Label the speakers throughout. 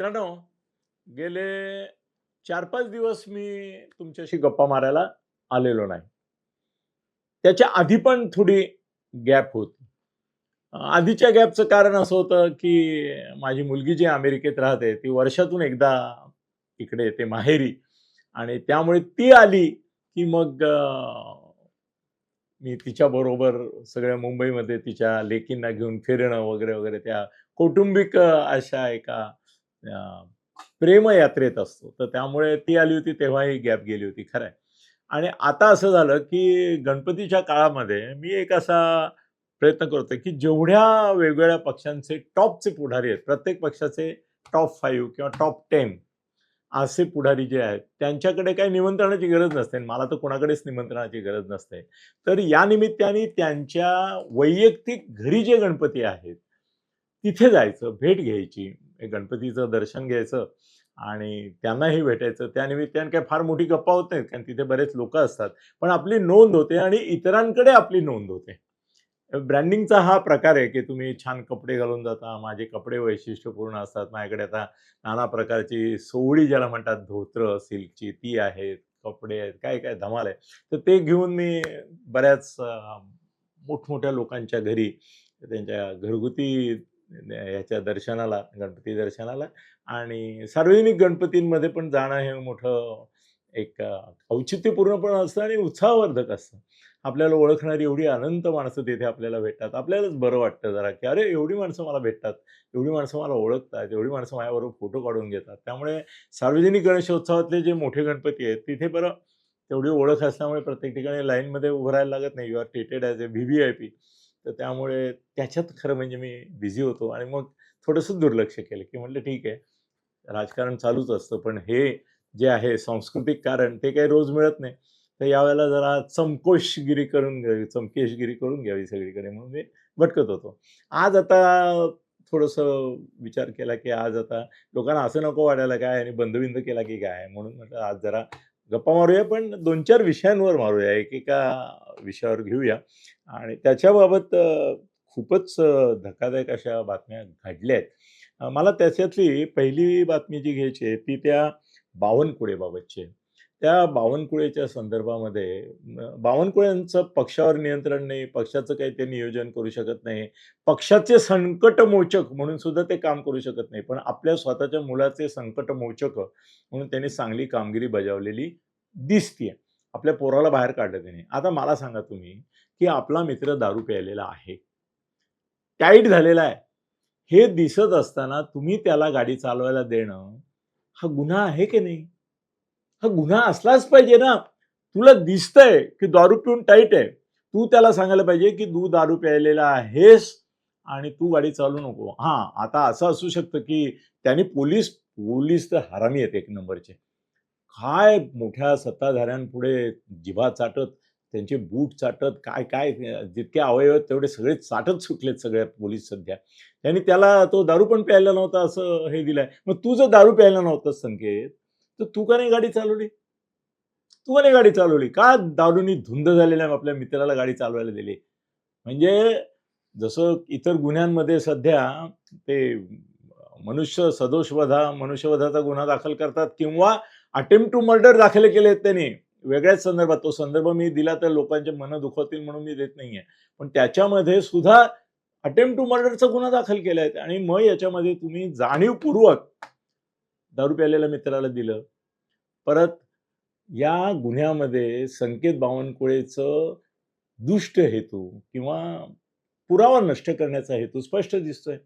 Speaker 1: मित्रांनो गेले चार पाच दिवस मी तुमच्याशी गप्पा मारायला आलेलो नाही. त्याच्या आधी पण थोडी गॅप होती. आधीच्या गॅपचं कारण असं होतं की माझी मुलगी जी अमेरिकेत राहते ती वर्षातून एकदा इकडे येते माहेरी. आणि त्यामुळे ती आली की मग मी मी तिच्याबरोबर सगळ्या मुंबईमध्ये तिच्या लेकींना घेऊन फिरणं वगैरे वगैरे त्या कौटुंबिक अशा एका प्रेमयात्रेत असतो. तर त्यामुळे ती आली होती तेव्हाही गॅप गेली होती खरं आहे. आणि आता असं झालं की गणपतीच्या काळामध्ये मी एक असा प्रयत्न करतोय की जेवढ्या वेगवेगळ्या पक्षांचे टॉपचे पुढारी आहेत प्रत्येक पक्षाचे टॉप फाईव्ह किंवा टॉप टेन असे पुढारी जे आहेत त्यांच्याकडे काही निमंत्रणाची गरज नसते मला तर कोणाकडेच निमंत्रणाची गरज नसते. तर या निमित्ताने त्यांच्या वैयक्तिक घरी जे गणपती आहेत तिथे जायचं भेट घ्यायची. गणपतीचं दर्शन घ्यायचं आणि त्यांनाही भेटायचं. त्या काही काय फार मोठी गप्पा होत नाहीत कारण तिथे बरेच लोक असतात. पण आपली नोंद होते आणि इतरांकडे आपली नोंद होते. ब्रँडिंगचा हा प्रकार आहे की तुम्ही छान कपडे घालून जाता माझे कपडे वैशिष्ट्यपूर्ण असतात. माझ्याकडे आता नाना प्रकारची सोवळी ज्याला म्हणतात धोत्र सिल्कची ती आहेत कपडे आहेत काय काय धमाल आहे. तर ते घेऊन मी बऱ्याच मोठमोठ्या लोकांच्या घरी त्यांच्या घरगुती ह्याच्या दर्शनाला गणपती दर्शनाला आणि सार्वजनिक गणपतींमध्ये पण जाणं हे मोठं एक औचित्यपूर्ण पण असतं आणि उत्साहवर्धक असतं. आपल्याला ओळखणारी एवढी अनंत माणसं तिथे आपल्याला भेटतात. आपल्यालाच बरं वाटतं जरा की अरे एवढी माणसं मला भेटतात. एवढी माणसं मला ओळखतात. एवढी माणसं माझ्याबरोबर फोटो काढून घेतात. त्यामुळे सार्वजनिक गणेशोत्सवातले जे मोठे गणपती आहेत तिथे बरं तेवढी ओळख असल्यामुळे प्रत्येक ठिकाणी लाईनमध्ये उभं राहायला लागत नाही. You are treated as a V V I P तर त्यामुळे त्याच्यात खरं म्हणजे मी बिझी होतो आणि मग थोडंसं दुर्लक्ष केलं की म्हटलं ठीक आहे राजकारण चालूच असतं पण हे जे आहे सांस्कृतिक कारण ते काही रोज मिळत नाही. तर यावेळेला जरा चमकोशगिरी करून घ्यावी चमकेशगिरी करून घ्यावी सगळीकडे म्हणून मी भटकत होतो. आज आता थोडंसं विचार केला की आज आता लोकांना असं नको वाटायला काय आणि बंधबिंद केला की काय? म्हणून म्हटलं आज जरा गप्पा मारूया पण दोन चार विषयांवर मारूया एकेका विषयावर घेऊया. आणि त्याच्याबाबत खूपच धक्कादायक अशा बातम्या घडल्या आहेत. मला त्याच्यातली पहिली बातमी जी घ्यायची आहे ती त्या बावनकुळेबाबतची आहे. त्या बावनकुळेच्या संदर्भामध्ये अ, बावनकुळ्यांचं पक्षावर नियंत्रण नाही पक्षाचं काही ते नियोजन करू शकत नाही पक्षाचे संकटमोचक म्हणून सुद्धा ते काम करू शकत नाही. पण आपल्या स्वतःच्या मुलाचे संकटमोचक म्हणून त्यांनी चांगली कामगिरी बजावलेली दिसतीये. आपल्या पोराला बाहेर काढलं त्याने आता मला सांगा तुम्ही की आपला मित्र दारू प्यायलेला आहे. टाईट झालेला आहे. हे दिसत असताना तुम्ही त्याला गाडी चालवायला देणं हा गुन्हा आहे की नाही? हा गुन्हा असलाच पाहिजे ना. तुला दिसतंय की दारू पिऊन टाईट आहे. तू त्याला सांगायला पाहिजे की तू दारू प्यायलेला आहेस आणि तू गाडी चालू नको. हा आता असं असू शकतं की त्यांनी पोलीस पोलीस तर हरामी आहेत एक नंबरचे. काय मोठ्या सत्ताधाऱ्यांपुढे जिभा चाटत त्यांचे बूट चाटत काय काय जितके अवयव आहेत तेवढे सगळे चाटत सुटलेत सगळ्या पोलीस सध्या. त्यांनी त्याला तो दारू पण प्यायला नव्हता असं हे दिलंय. मग तू जर दारू प्यायला नव्हतं संकेत तर तू का नाही गाडी चालवली? तू का नाही गाडी चालवली? का दारूनी धुंद झालेल्या आपल्या मित्राला गाडी चालवायला दिली? म्हणजे जसं इतर गुन्ह्यांमध्ये सध्या ते मनुष्य सदोषवधा मनुष्यवधाचा गुन्हा दाखल करतात किंवा अटेम्प्ट टू मर्डर दाखल केले आहेत त्यांनी. वेगळ्याच संदर्भात तो संदर्भ मी दिला तर लोकांचे मन दुखवतील म्हणून मी देत नाहीये. पण त्याच्यामध्ये सुद्धा अटेम्प्ट टू मर्डरचा गुन्हा दाखल केला आहे आणि मग याच्यामध्ये तुम्ही जाणीवपूर्वक दारू प्यायलेल्या मित्राला दिलं. परत या गुन्ह्यामध्ये संकेत बावनकुळेचं दुष्ट हेतू किंवा पुरावा नष्ट करण्याचा हेतू स्पष्ट दिसतोय.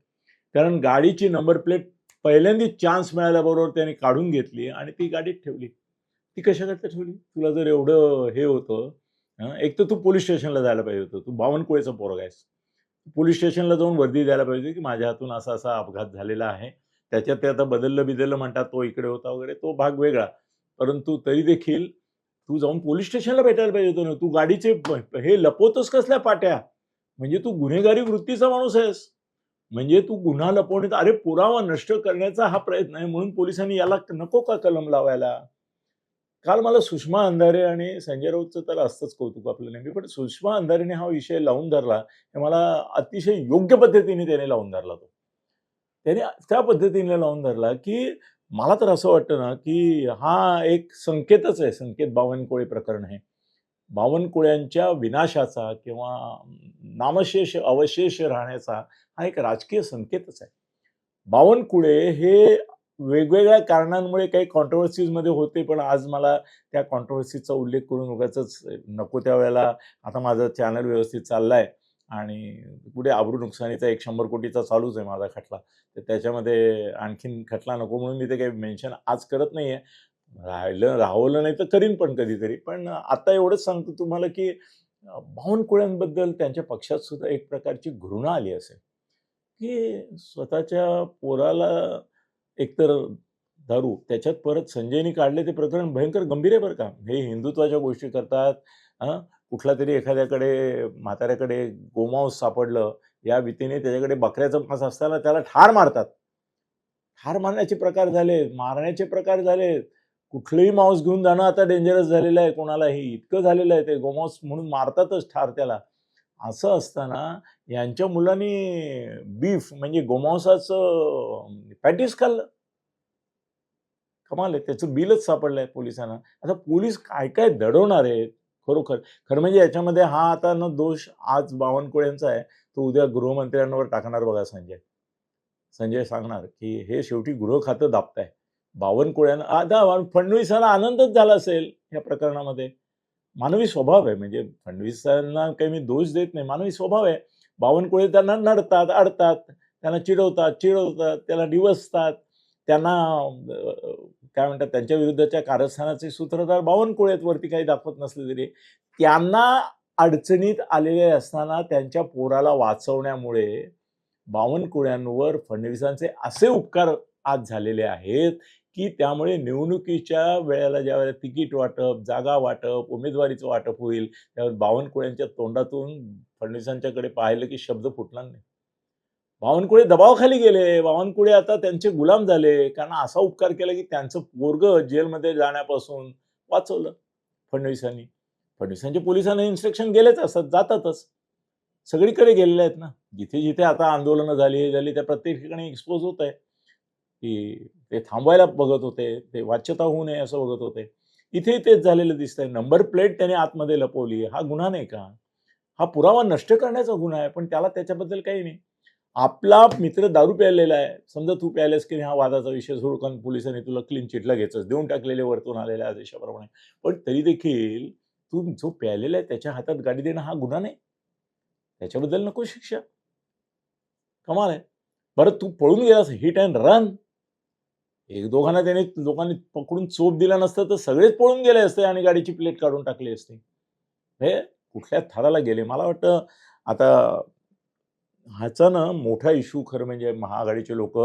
Speaker 1: कारण गाडीची नंबर प्लेट पहिल्यांदा चान्स मिळाल्याबरोबर त्याने काढून घेतली आणि ती गाडीत ठेवली. ती कशाकरता ठेवली? तुला जर एवढं हे होतं एक तर तू पोलीस स्टेशनला जायला पाहिजे होतं. तू बावनकुळेचा पोरगा आहेस. पोलीस स्टेशनला जाऊन वर्दी द्यायला पाहिजे की माझ्या हातून असा असा अपघात झालेला आहे. त्याच्यात ते आता बदललं बिदललं म्हणतात तो इकडे होता वगैरे तो भाग वेगळा. परंतु तरी देखील तू जाऊन पोलीस स्टेशनला भेटायला पाहिजे होतं ना? तू गाडीचे हे लपवतोस कसल्या पाट्या? म्हणजे तू गुन्हेगारी वृत्तीचा माणूस आहेस. म्हणजे तू गुन्हा लपवण्यात अरे पुरावा नष्ट करण्याचा हा प्रयत्न आहे म्हणून पोलिसांनी याला नको का कलम लावायला? काल मला सुषमा अंधारे आणि संजय राऊतचं तर असतंच कौतुक आपलं नेहमी पण सुषमा अंधारेने हा विषय लावून धरला हे मला अतिशय योग्य पद्धतीने त्याने लावून धरला तो. त्याने त्या पद्धतीने लावून धरला की मला तर असं वाटतं ना की हा एक संकेतच आहे. संकेत बावनकुळे प्रकरण हे. बावनकुळ्यांच्या विनाशाचा किंवा नामशेष अवशेष राहण्याचा हा एक राजकीय संकेतच आहे. बावनकुळे हे वेगवेगळ्या कारणांमुळे काही कॉन्ट्रोवर्सीजमध्ये होते पण आज मला त्या कॉन्ट्रोवर्सीचा उल्लेख करून उगाच नको त्या वेळेला आता माझं चॅनल व्यवस्थित चाललाय. आणि पुढे आबरू नुकसानीचा एक शंभर कोटीचा चालूच आहे माझा खटला. तर त्याच्यामध्ये आणखीन खटला नको म्हणून मी ते काही मेन्शन आज करत नाही आहे राहिलं राहवलं नाही तर करीन पण कधीतरी. पण आता एवढंच सांगतो तुम्हाला की बावनकुळ्यांबद्दल त्यांच्या पक्षात सुद्धा एक प्रकारची घृणा आली असेल. की स्वतःच्या पोराला एकतर दारू त्याच्यात परत संजयनी काढले ते प्रकरण भयंकर गंभीर आहे बरं का. हे हिंदुत्वाच्या गोष्टी करतात कुठला तरी एखाद्याकडे म्हाताऱ्याकडे गोमांस सापडलं या भीतीने त्याच्याकडे बकऱ्याचं मांस असताना त्याला ठार मारतात. ठार मारण्याचे प्रकार झाले मारण्याचे प्रकार झाले कुठलंही मांस घेऊन जाणं आता डेंजरस झालेलं आहे कोणालाही. इतकं झालेलं आहे ते गोमांस म्हणून मारतातच ठार त्याला. असं असताना यांच्या मुलांनी बीफ म्हणजे गोमांसाचं पॅटीस खाल्लं. कमाल आहे त्याचं बिलच सापडलंय पोलिसांना. आता पोलीस काय काय दडवणार आहेत? खरोखर. खरं म्हणजे याच्यामध्ये हा आता न दोष आज बावनकुळेंचा आहे. तो उद्या गृहमंत्र्यांवर टाकणार बघा संजय. संजय सांगणार की हे शेवटी गृह खातं दाबताय. बावनकुळ्यांना आता फडणवीसांना आनंदच झाला असेल या प्रकरणामध्ये. मानवी स्वभाव आहे. म्हणजे फडणवीसांना काही मी दोष देत नाही. मानवी स्वभाव आहे. बावनकुळे त्यांना नडतात अडतात त्यांना चिडवतात चिडवतात त्याला डिवसतात त्यांना काय म्हणतात त्यांच्या विरुद्धच्या कारस्थानाचे सूत्रधार बावनकुळे वरती काही दाखवत नसले तरी त्यांना अडचणीत आलेले असताना त्यांच्या पोराला वाचवण्यामुळे बावनकुळ्यांवर फडणवीसांचे असे उपकार आज झालेले आहेत की त्यामुळे निवडणुकीच्या वेळेला ज्यावेळेला तिकीट वाटप जागा वाटप उमेदवारीचं वाटप होईल त्यावेळेस बावनकुळ्यांच्या तोंडातून फडणवीसांच्याकडे पाहिलं की शब्द फुटणार नाही. बावनकुळे दबावाखाली गेले. बावनकुळे आता त्यांचे गुलाम झाले. कारण असा उपकार केला की त्यांचं पोरग जेलमध्ये जाण्यापासून वाचवलं फडणवीसांनी. फडणवीसांच्या पोलिसांना इन्स्ट्रक्शन गेलेच असतात जातातच. सगळीकडे गेलेले आहेत ना. जिथे जिथे आता आंदोलनं झाली हे झाली त्या प्रत्येक ठिकाणी एक्सपोज होत आहे की ते थांबवायला बघत होते. ते वाच्यता होऊ नये असं बघत होते. इथे तेच झालेलं दिसतंय. नंबर प्लेट त्याने आतमध्ये लपवली. हा गुन्हा नाही का? हा पुरावा नष्ट करण्याचा गुन्हा आहे. पण त्याला त्याच्याबद्दल काही नाही. आपला मित्र दारू प्यायलेला आहे. समजा तू प्यायलेस की हा वादाचा विषय सोडू कारण पोलिसांनी तुला क्लीन चिटला घ्यायचंच देऊन टाकलेले वरतून आलेल्या आदेशाप्रमाणे. पण तरी देखील तू जो प्यायलेला आहे त्याच्या हातात गाडी देणं हा गुन्हा नाही. त्याच्याबद्दल नको शिक्षा. कमाल आहे. बरं तू पळून गेलास हिट अँड रन एक दोघांना त्याने लोकांनी पकडून चोप दिला नसतं तर सगळेच पळून गेले असते आणि गाडीची प्लेट काढून टाकली असते. हे कुठल्या थराला गेले? मला वाटतं आता ह्याचा ना मोठा इश्यू खरं म्हणजे महाआघाडीचे लोक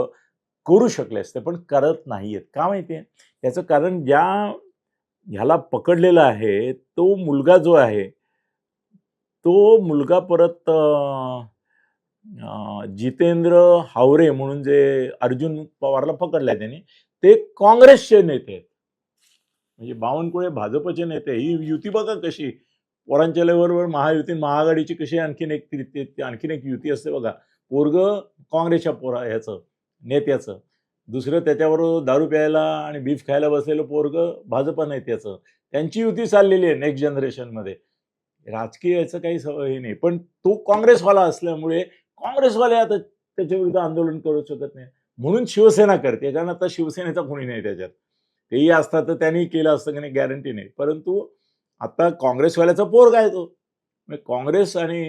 Speaker 1: करू शकले असते पण करत नाहीयेत. का माहिती आहे? याचं कारण ज्या ह्याला पकडलेला आहे तो मुलगा जो आहे तो मुलगा परत जितेंद्र हावरे म्हणून जे अर्जुन पवारला पकडलाय त्यांनी ते काँग्रेसचे नेते आहेत. म्हणजे बावनकुळे भाजपचे नेते ही युती बघा कशी पोरांच्या लेवलवर महायुती महाआघाडीची कशी आणखीन एक ती- आणखीन एक युती असते बघा. पोरग काँग्रेसच्या पोरा ह्याचं नेत्याचं. दुसरं त्याच्याबरोबर दारू प्यायला आणि बीफ खायला बसलेलं पोरग भाजपा नेत्याचं. त्यांची युती चाललेली आहे नेक्स्ट जनरेशनमध्ये राजकीय याचं काही सवय हे नाही पण तो काँग्रेसवाला असल्यामुळे काँग्रेसवाले आता त्याच्या विरुद्ध आंदोलन करू शकत नाही. म्हणून शिवसेना करते कारण आता शिवसेनेचा कोणी नाही त्याच्यात. तेही असतात तर त्यांनी केलं असतं की नाही गॅरंटी नाही. परंतु आता काँग्रेसवाल्याचा पोर काय तो. म्हणजे काँग्रेस आणि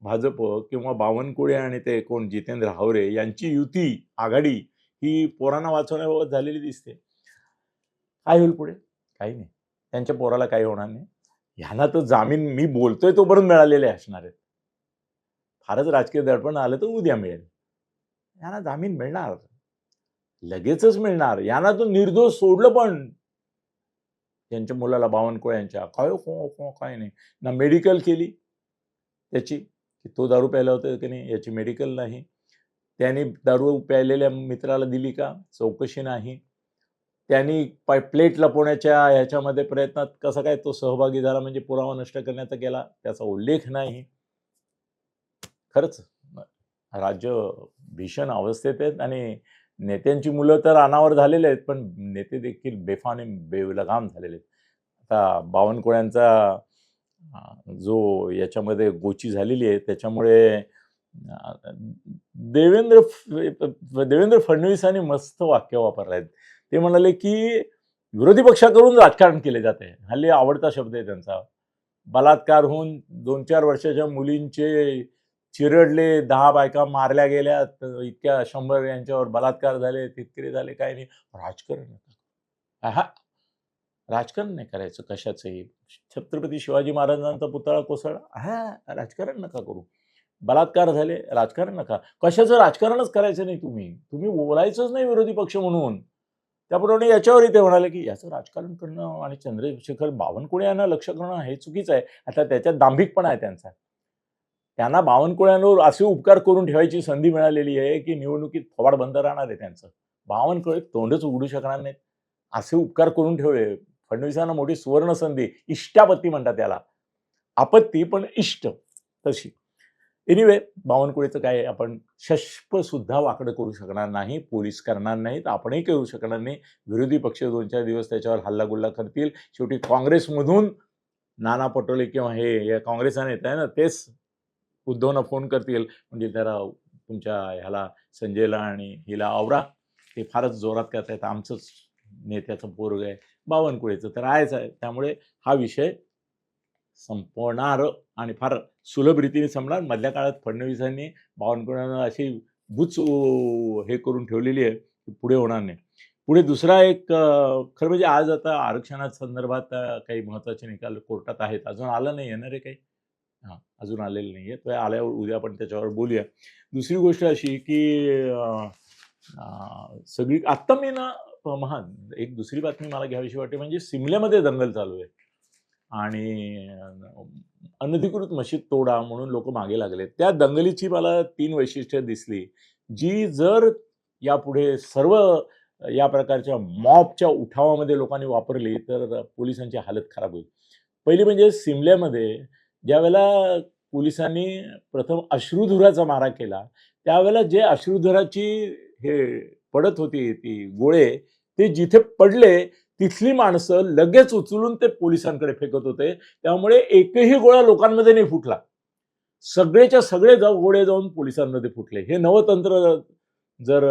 Speaker 1: भाजप किंवा बावनकुळे आणि ते कोण जितेंद्र हावरे यांची युती आघाडी ही पोरांना वाचवण्याबाबत झालेली दिसते. काय होईल पुढे? काही नाही. त्यांच्या पोराला काही होणार नाही. ह्यांना तर जामीन मी बोलतोय तोपर्यंत मिळालेले असणार आहेत. फारच राजकीय दडपण आलं तर उद्या मिळेल. यांना जामीन मिळणार. लगेचच मिळणार. यांना तो निर्दोष सोडलं पण. त्यांच्या मुलाला बावनकुळ्यांच्या काय हो, खो हो, हो, काय नाही. ना मेडिकल केली. त्याची की तो दारू प्यायला होता की नाही याची मेडिकल नाही. त्याने दारू प्यायलेल्या मित्राला दिली का? चौकशी नाही. त्यांनी पाय प्लेट लपवण्याच्या ह्याच्यामध्ये प्रयत्नात कसा काय तो सहभागी झाला म्हणजे पुरावा नष्ट करण्याचा केला त्याचा उल्लेख नाही. खरंच राज्य भीषण अवस्थेत आहेत आणि नेत्यांची मुलं तर अनावर झालेले आहेत पण नेते देखील बेफाने बेलगाम झालेले आहेत. आता बावनकुळ्यांचा जो याच्यामध्ये गोची झालेली आहे त्याच्यामुळे देवेंद्र देवेंद्र फडणवीसांनी मस्त वाक्य वापरलं आहेत. ते म्हणाले की विरोधी पक्षाकडून राजकारण केले जाते. हल्ली आवडता शब्द आहे त्यांचा. बलात्कार होऊन दोन चार वर्षाच्या मुलींचे चिरडले दहा बायका मारल्या गेल्या इतक्या शंभर यांच्यावर बलात्कार झाले तितके झाले काय नाही. राजकारण नका हा राजकारण नाही करायचं कशाचंही. छत्रपती शिवाजी महाराजांचा पुतळा कोसळ हा राजकारण नका करू. बलात्कार झाले राजकारण नका. कशाचं राजकारणच करायचं नाही तुम्ही? तुम्ही बोलायचंच नाही विरोधी पक्ष म्हणून. त्याप्रमाणे याच्यावरही ते म्हणाले की याचं राजकारण करणं आणि चंद्रशेखर बावनकुळे यांना लक्ष करणं हे चुकीचं आहे. आता त्याच्यात दांभिकपणा आहे त्यांचा. त्यांना बावनकुळ्यांवर असे उपकार करून ठेवायची संधी मिळालेली आहे की निवडणुकीत फवाड बंद राहणार आहे त्यांचं. बावनकुळे तोंडच उघडू शकणार नाहीत. असे उपकार करून ठेवले. फडणवीसांना मोठी सुवर्ण संधी इष्टापत्ती म्हणतात त्याला. आपत्ती पण इष्ट तशी. एनिवे बावनकुळेचं काय आपण शष्प सुद्धा वाकडं करू शकणार नाही पोलीस करणार नाहीत आपणही करू शकणार नाही. विरोधी पक्ष दोन चार दिवस त्याच्यावर हल्लागुल्ला करतील. शेवटी काँग्रेसमधून नाना पटोले किंवा हे या काँग्रेसचा नेता आहे ना तेच उद्धवना फोन करतील. म्हणजे त्याला तुमच्या ह्याला संजयला आणि हिला आवरा. ते फारच जोरात करतायत. आमचंच नेत्याचं पोरग आहे. बावनकुळेचं. तर आहेच आहे. त्यामुळे हा विषय संपवणार आणि फार सुलभ रीतीने संपणार. मधल्या काळात फडणवीसांनी बावनकुळ्यांना अशी बुच हे करून ठेवलेली आहे की पुढे होणार नाही. पुढे दुसरा एक खरं म्हणजे आज आता आरक्षणा संदर्भात काही महत्त्वाचे निकाल कोर्टात आहेत. अजून आलं नाही. येणार आहे काही? हां अजून आलेलं नाही आहे तर आल्यावर उद्या आपण त्याच्यावर बोलूया. दुसरी गोष्ट अशी की सगळी आत्ता मी ना महान एक दुसरी बातमी मला घ्यावीशी वाटते म्हणजे सिमल्यामध्ये दंगल चालू आहे. आणि अनधिकृत मशीद तोडा म्हणून लोक मागे लागले त्या दंगलीची मला तीन वैशिष्ट्य दिसली. जी जर यापुढे सर्व या प्रकारच्या मॉबच्या उठावामध्ये लोकांनी वापरली तर पोलिसांची हालत खराब होईल. पहिली म्हणजे सिमल्यामध्ये ज्यावेळेला पोलिसांनी प्रथम अश्रुधुराचा मारा केला त्यावेळेला जे अश्रुधुराची हे पडत होती ती गोळे ते जिथे पडले तिथली माणसं लगेच उचलून ते पोलिसांकडे फेकत होते. त्यामुळे एकही गोळा लोकांमध्ये नाही फुटला. सगळेच्या सगळे जाऊ गोळे जाऊन पोलिसांमध्ये फुटले. हे नवतंत्र जर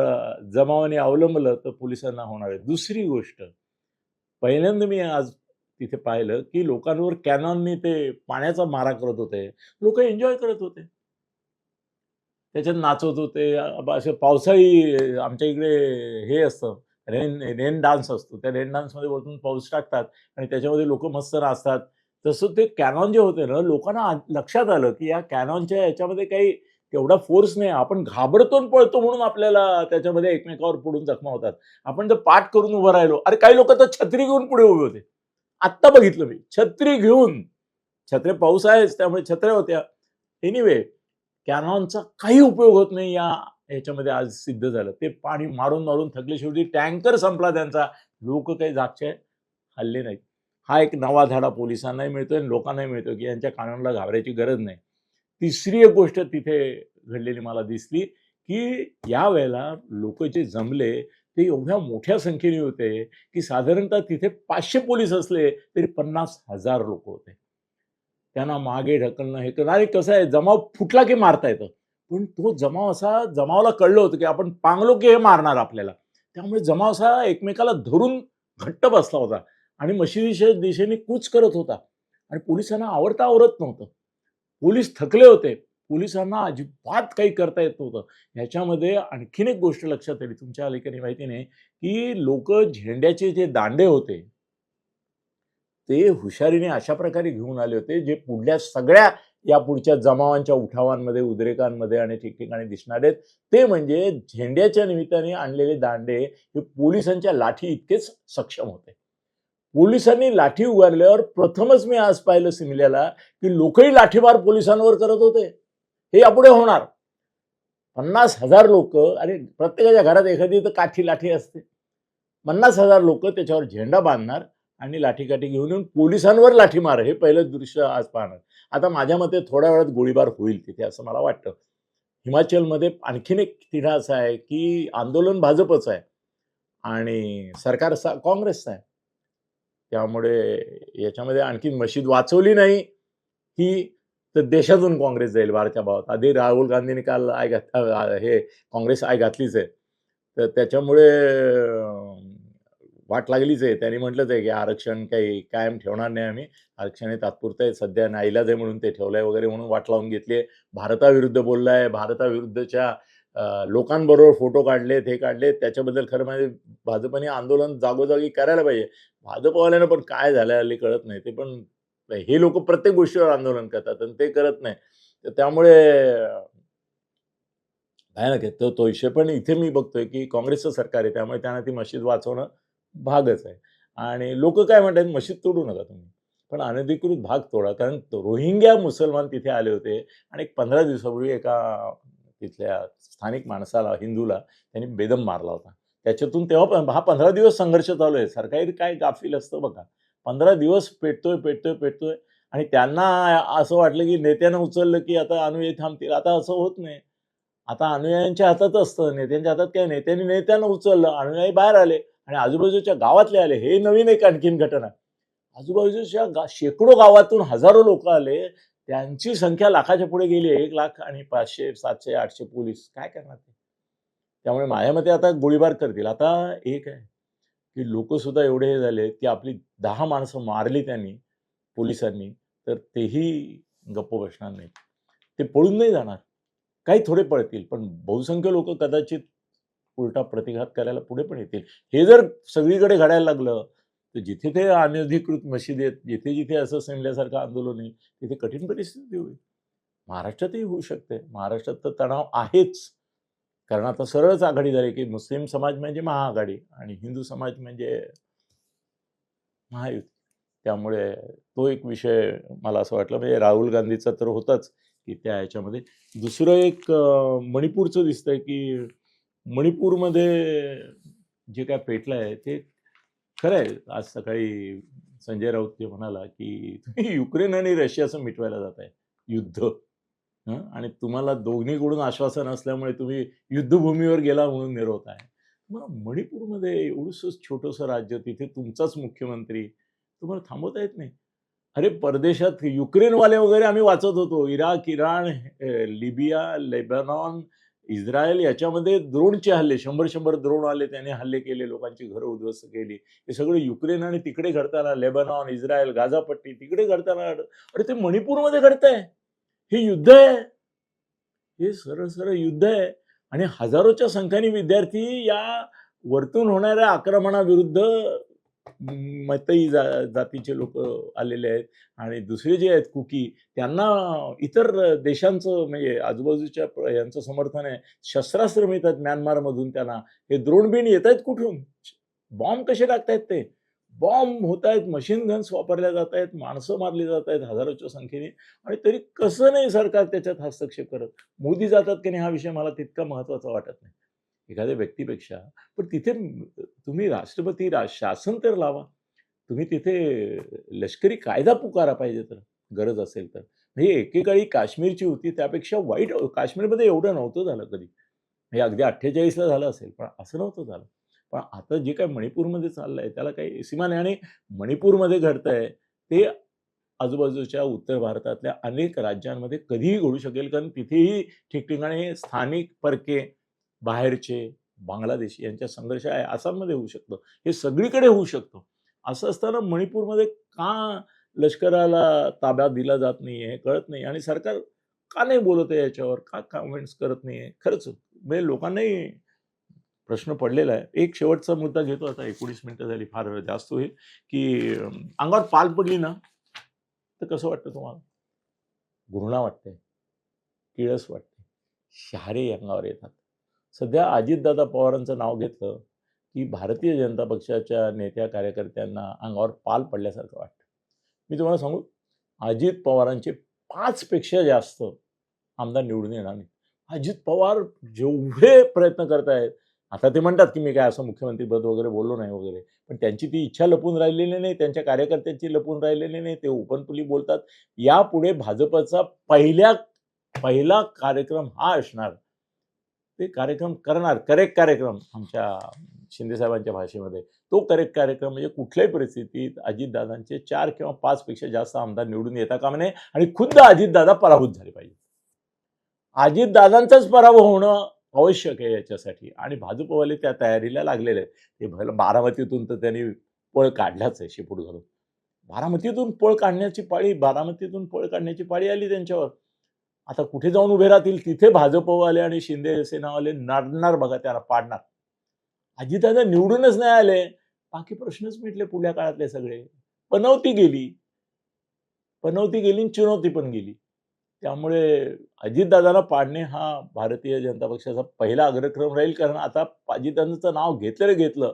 Speaker 1: जमावाने अवलंबलं तर पोलिसांना होणार आहे. दुसरी गोष्ट पहिल्यांदा मी आज तिथे पाहिलं की लोकांवर कॅनॉननी ते पाण्याचा मारा करत होते. लोक एन्जॉय करत होते. त्याच्यात नाचत होते. असे पावसाळी आमच्या इकडे हे असतं. रेन रेन डान्स असतो. त्या रेन डान्समध्ये वरतून पाऊस टाकतात आणि त्याच्यामध्ये लोक मस्त नाचतात. तसं ते कॅनॉन जे होते ना लोकांना लक्षात आलं की या कॅनॉनच्या याच्यामध्ये काही तेवढा फोर्स नाही. आपण घाबरतो आणि पळतो म्हणून आपल्याला त्याच्यामध्ये एकमेकावर पुढून जखमा होतात. आपण जर पाठ करून उभं राहिलो. अरे काही लोक तर छत्री घेऊन पुढे उभे होते. आत्ता बघितलं मी. छत्री घेऊन. छत्रे पाऊस आहेच त्यामुळे छत्र्या होत्या. एनिवे कॅनॉनचा काही उपयोग होत नाही या ह्याच्यामध्ये आज सिद्ध झालं. ते पाणी मारून मारून थकले शेवटी टँकर संपला त्यांचा. लोक काही जागचे हल्ले नाहीत. हा एक नवा धाडा पोलिसांनाही मिळतोय आणि लोकांनाही मिळतो की यांच्या कानाला घाबरायची गरज नाही. तिसरी एक गोष्ट तिथे घडलेली मला दिसली की या वेळेला लोक जे जमले ते एवढ्या मोठ्या संख्येने होते की साधारणतः तिथे पाचशे पोलीस असले तरी पन्नास हजार लोक होते. त्यांना मागे ढकलणं हे करणं. आणि कसं आहे जमाव फुटला की मारता येतं? पण तो जमाव असा जमावाला कळलं होतं की आपण पांगलो की हे मारणार आपल्याला. त्यामुळे जमाव असा एकमेकाला धरून घट्ट बसला होता आणि मशिदीच्या दिशेने कूच करत होता. आणि पोलिसांना आवडता आवरत नव्हतं. पोलीस थकले होते. पोलिसांना अजिबात काही करता येत नव्हतं. ह्याच्यामध्ये आणखीन एक गोष्ट लक्षात आली तुमच्या अलीकडे माहिती नाही की लोक झेंड्याचे जे दांडे होते ते हुशारीने अशा प्रकारे घेऊन आले होते जे पुढल्या सगळ्या या पुढच्या जमावांच्या उठावांमध्ये उद्रेकांमध्ये आणि ठिकठिकाणी दिसणार आहेत. ते म्हणजे झेंड्याच्या निमित्ताने आणलेले दांडे हे पोलिसांच्या लाठी इतकेच सक्षम होते. पोलिसांनी लाठी उगारल्यावर प्रथमच मी आज पाहिलं सिमल्याला की लोकही लाठीमार पोलिसांवर करत होते. हे यापुढे होणार. पन्नास हजार लोक आणि प्रत्येकाच्या घरात एखादी तर काठी लाठी असते. पन्नास हजार लोक त्याच्यावर झेंडा बांधणार आणि लाठीकाठी घेऊन येऊन पोलिसांवर लाठीमार हे पहिलं दृश्य आज पाहणार. आता माझ्या मते थोड्या वेळात गोळीबार होईल तिथे असं मला वाटतं. हिमाचलमध्ये आणखीन एक तिढा असा आहे की आंदोलन भाजपचं आहे आणि सरकार सा- काँग्रेसचं आहे. त्यामुळे याच्यामध्ये आणखीन मशीद वाचवली नाही की तर देशातून काँग्रेस जाईल बारच्या भावात. आधी राहुल गांधींनी काल आय घात हे काँग्रेस आय घातलीच आहे. तर त्याच्यामुळे वाट लागलीच आहे. त्यांनी म्हटलंच आहे की आरक्षण काही कायम ठेवणार नाही आम्ही. आरक्षण हे तात्पुरतं आहे. सध्या नाईलाज आहे म्हणून ते ठेवलं आहे वगैरे म्हणून वाट लावून घेतली आहे. भारताविरुद्ध बोललाय. भारताविरुद्धच्या लोकांबरोबर फोटो काढलेत हे काढलेत. त्याच्याबद्दल खरं म्हणजे भाजपने आंदोलन जागोजागी करायला पाहिजे. भाजपवाल्यानं पण काय झालं हल्ली कळत नाही. ते पण हे लोक प्रत्येक गोष्टीवर आंदोलन करतात आणि ते करत नाही. तर त्यामुळे भयानक आहे तो तो विषय. पण इथे मी बघतोय की काँग्रेसचं सरकार आहे त्यामुळे त्यांना ती मशीद वाचवणं भागच आहे. आणि लोक काय म्हणतात मशीद तोडू नका तुम्ही. पण अनधिकृत भाग तोडा कारण रोहिंग्या मुसलमान तिथे आले होते आणि एक पंधरा दिवसापूर्वी एका तिथल्या स्थानिक माणसाला हिंदूला त्यांनी बेदम मारला होता. त्याच्यातून तेव्हा हा पंधरा दिवस संघर्ष चालू आहे. सरकारी काय गाफील असतं बघा. पंधरा दिवस पेटतोय पेटतोय पेटतोय. आणि त्यांना असं वाटलं की नेत्यानं उचललं की आता अनुयायी थांबतील. आता असं होत नाही. आता अनुयायांच्या हातात असतं. नेत्यांच्या हातात काय? नेत्यांनी नेत्यानं उचललं. अनुयायी बाहेर आले आणि आजूबाजूच्या गावातले आले. हे नवीन एक आणखीन घटना. आजूबाजूच्या गा शेकडो गावातून हजारो लोक आले. त्यांची संख्या लाखाच्या पुढे गेली एक लाख आणि पाचशे सातशे आठशे पोलीस. काय करणार ते? त्यामुळे माझ्या मते आता गोळीबार करतील. आता एक आहे की लोक सुद्धा एवढे हे झाले की आपली दहा माणसं मारली त्यांनी पोलिसांनी तर तेही गप्प बसणार नाही ते पळून नाही जाणार. काही थोडे पळतील पण बहुसंख्य लोक कदाचित उलटा प्रतिघात करायला पुढे पण येतील. हे जर सगळीकडे घडायला लागलं तर जिथे ते अनधिकृत आहेत जिथे जिथे असं सेमल्यासारखं आंदोलन आहे तिथे कठीण परिस्थिती होईल. महाराष्ट्रातही होऊ शकते. महाराष्ट्रात तर तणाव आहेच. कारण आता सरळच आघाडी झाली की मुस्लिम समाज म्हणजे महाआघाडी आणि हिंदू समाज म्हणजे महायुती. त्यामुळे तो एक विषय मला असं वाटलं म्हणजे राहुल गांधीचा तर होताच की त्या ह्याच्यामध्ये. दुसरं एक मणिपूरचं दिसतंय की मणिपूरमध्ये जे काय पेटलं आहे ते खरं आहे. आज सकाळी संजय राऊत ते म्हणाला की तुम्ही युक्रेन आणि रशियाचं मिटवायला जात आहे युद्ध. आणि तुम्हाला दोन्हीकडून आश्वासन असल्यामुळे तुम्ही युद्धभूमीवर गेला म्हणून निरवत आहे. तुम्हाला मणिपूरमध्ये एवढंसंच छोटंसं राज्य तिथे तुमचाच मुख्यमंत्री तुम्हाला थांबवता येत नाही. अरे परदेशात युक्रेनवाले वगैरे आम्ही वाचत होतो. Iraq Iran Libya Lebanon Israel याच्यामध्ये द्रोणचे हल्ले शंभर शंभर द्रोण आले त्याने हल्ले केले लोकांची घरं उद्ध्वस्त केली. हे सगळं युक्रेन आणि तिकडे घडताना लेबनॉन इस्रायल गाझापट्टी तिकडे घडताना अरे ते मणिपूरमध्ये घडतंय. हे युद्ध आहे. हे सरळ सरळ युद्ध आहे. आणि हजारोच्या संख्येने विद्यार्थी या वरतून होणाऱ्या आक्रमणाविरुद्ध मतई जा जातीचे लोक आलेले आहेत. आणि दुसरे जे आहेत कुकी त्यांना इतर देशांचं म्हणजे आजूबाजूच्या यांचं समर्थन आहे. शस्त्रास्त्र मिळतात म्यानमारमधून त्यांना. हे द्रोण बिन येत आहेत कुठून बॉम्ब कसे टाकतायत ते? बॉम्ब होत आहेत मशीन गन्स वापरल्या जात आहेत माणसं मारली जात आहेत हजारोच्या संख्येने. आणि तरी कसं नाही सरकार त्याच्यात हस्तक्षेप करत? मोदी जातात की नाही हा विषय मला तितका महत्त्वाचा वाटत नाही. एखाद्या व्यक्तीपेक्षा पण तिथे तुम्ही राष्ट्रपती रा शासन तर लावा. तुम्ही तिथे लष्करी कायदा पुकारा पाहिजे तर गरज असेल तर. हे एकेकाळी काश्मीरची होती त्यापेक्षा वाईट काश्मीरमध्ये एवढं नव्हतं झालं कधी. हे अगदी अठ्ठेचाळीसला झालं असेल पण असं नव्हतं झालं. पण आता जे काय मणिपूरमध्ये चाललंय त्याला काही सीमा नाही. आणि मणिपूरमध्ये घडतंय ते आजूबाजूच्या उत्तर भारतातल्या अनेक राज्यांमध्ये कधीही घडू शकेल. कारण तिथेही ठिकठिकाणी स्थानिक परके बाहेरचे बांगलादेशी यांच्या संघर्ष आहे. आसाममध्ये होऊ शकतो. हे सगळीकडे होऊ शकतो. असं असताना मणिपूरमध्ये का लष्कराला ताब्यात दिला जात नाही आहे कळत नाही. आणि सरकार का नाही बोलत आहे याच्यावर? का कमेंट्स करत नाही आहे खरंच म्हणजे लोकांनाही प्रश्न पडलेला आहे. एक शेवटचा मुद्दा घेतो आता. एकोणीस मिनिटं झाली फार जास्त होईल. की अंगावर पाल पडली ना तर कसं वाटतं तुम्हाला? घृणा वाटते किळस वाटते. शहारे अंगावर येतात. सध्या अजितदादा पवारांचं नाव घेतलं की भारतीय जनता पक्षाच्या नेत्या कार्यकर्त्यांना अंगावर पाल पडल्यासारखं वाटतं. मी तुम्हाला सांगू अजित पवारांचे पाचपेक्षा जास्त आमदार निवडून येणार नाही अजित पवार जेवढे प्रयत्न करतायत आता ते म्हणतात की मी काय असं मुख्यमंत्रीपद वगैरे बोललो नाही वगैरे पण त्यांची ती इच्छा लपून राहिलेली नाही त्यांच्या कार्यकर्त्यांची लपून राहिलेली नाही ते ओपनफुली बोलतात. यापुढे भाजपचा पहिल्या पहिला कार्यक्रम हा असणार. ते कार्यक्रम करणार करेक्ट कार्यक्रम आमच्या शिंदेसाहेबांच्या भाषेमध्ये. तो करेक्ट कार्यक्रम म्हणजे कुठल्याही परिस्थितीत अजितदादांचे चार किंवा पाच पेक्षा जास्त आमदार निवडून येता कामा नये आणि खुद्द अजितदादा पराभूत झाले पाहिजे. अजितदादांचाच पराभव होणं आवश्यक आहे याच्यासाठी. आणि भाजपवाले त्या तयारीला लागलेले आहेत. ते भलं बारामतीतून तर त्यांनी पळ काढलाच आहे शेपूट घालून बारामतीतून पळ काढण्याची पाळी बारामतीतून पळ काढण्याची पाळी आली त्यांच्यावर. आता कुठे जाऊन उभे राहतील? तिथे भाजपवाले आणि शिंदे सेनावाले नाडणार बघा त्यांना पाडणार. अजितदादा निवडूनच नाही आले. बाकी प्रश्नच मिटले पुढल्या काळातले सगळे. पनवती गेली. पनवती गेली आणि चुनौती पण गेली. त्यामुळे अजितदादाला पाडणे हा भारतीय जनता पक्षाचा पहिला अग्रक्रम राहील. कारण आता अजितदादांचं नाव घेतलं घेतलं.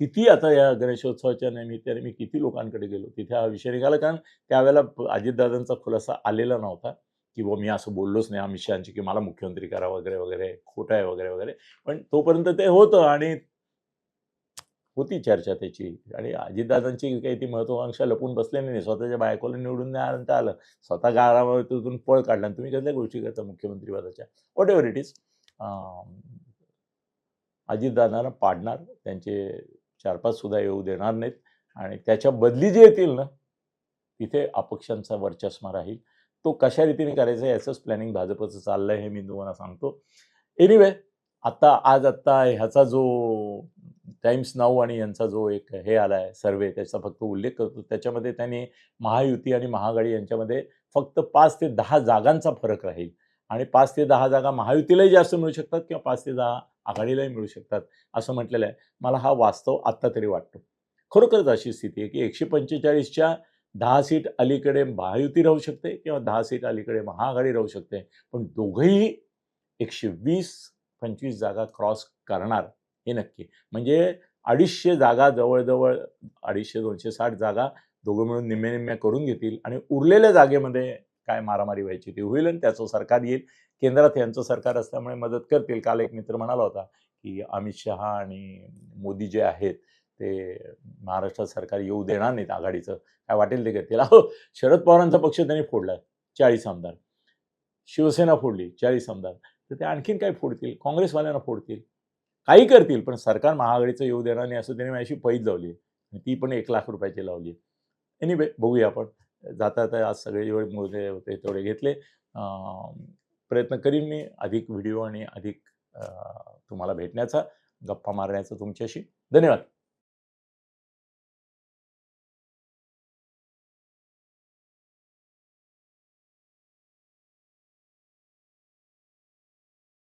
Speaker 1: किती आता या गणेशोत्सवाच्या निमित्ताने मी किती लोकांकडे गेलो तिथे हा विषय निघाला. कारण त्यावेळेला अजितदादांचा खुलासा आलेला नव्हता की बुवा मी असं बोललोच नाही अमित शहाची की मला मुख्यमंत्री करा वगैरे वगैरे खोटं आहे वगैरे वगैरे. पण तोपर्यंत ते होतं आणि होती चर्चा त्याची. आणि अजितदादांची काही ती महत्वाकांक्षा लपून बसलेली नाही. स्वतःच्या बायकोला निवडून नाही आणता आलं. स्वतः गारावरतून पळ काढला. आणि तुम्ही कसल्या गोष्टी करता मुख्यमंत्री पदाच्या? वॉट एव्हर इट इज अजितदादांना पाडणार. त्यांचे चार पाच सुद्धा येऊ देणार नाहीत. आणि त्याच्या बदली जे येतील ना तिथे अपक्षांचा वर्चस्व राहील. तो कशा रीतीने करायचा याचंच प्लॅनिंग भाजपचं चाललंय हे मी तुम्हाला सांगतो. एनिवे आत्ता आज आत्ता ह्याचा जो टाइम्स नाऊ आणि यांचा जो एक हे आला आहे सर्वे त्याचा फक्त उल्लेख करतो. त्याच्यामध्ये त्यांनी महायुती आणि महागाडी यांच्यामध्ये फक्त पाच ते दहा जागांचा फरक राहील. आणि पाच ते दहा जागा महायुतीलाही जास्त मिळू शकतात किंवा पाच ते दहा आघाडीलाही मिळू शकतात असं म्हटलेलं आहे. मला हा वास्तव आत्ता तरी वाटतो. खरोखरच अशी स्थिती आहे की एकशे पंचेचाळीसच्या दहा सीट अलीकडे महायुती राहू शकते किंवा दहा सीट अलीकडे महाआघाडी राहू शकते. पण दोघंही एकशे वीस पंचवीस जागा क्रॉस करणार. हे नक्की. म्हणजे अडीचशे जागा जवळजवळ अडीचशे दोनशे साठ जागा दोघं मिळून निम्म्या निम्म्या करून घेतील आणि उरलेल्या जागेमध्ये काय मारामारी व्हायची ती होईल आणि त्याचं सरकार येईल. केंद्रात यांचं सरकार असल्यामुळे मदत करतील. काल एक मित्र म्हणाला होता की अमित शहा आणि मोदी जे आहेत ते महाराष्ट्रात सरकार येऊ देणार नाहीत आघाडीचं. काय वाटेल ते करतील अहो शरद पवारांचा पक्ष त्यांनी फोडला चाळीस आमदार. शिवसेना फोडली चाळीस आमदार. तर ते आणखीन काय फोडतील? काँग्रेसवाल्यांना फोडतील. काही करतील पण सरकार महाआघाडीचं येऊ देणार नाही असं त्यांनी माझी पैज लावली आहे. ती पण एक लाख रुपयाची लावली आहे. एनिवे बघूया आपण. जाता जाता आज सगळे जेवढे मोजे होते तेवढे घेतले. प्रयत्न करीन मी अधिक व्हिडिओ आणि अधिक तुम्हाला भेटण्याचा गप्पा मारण्याचा तुमच्याशी. धन्यवाद.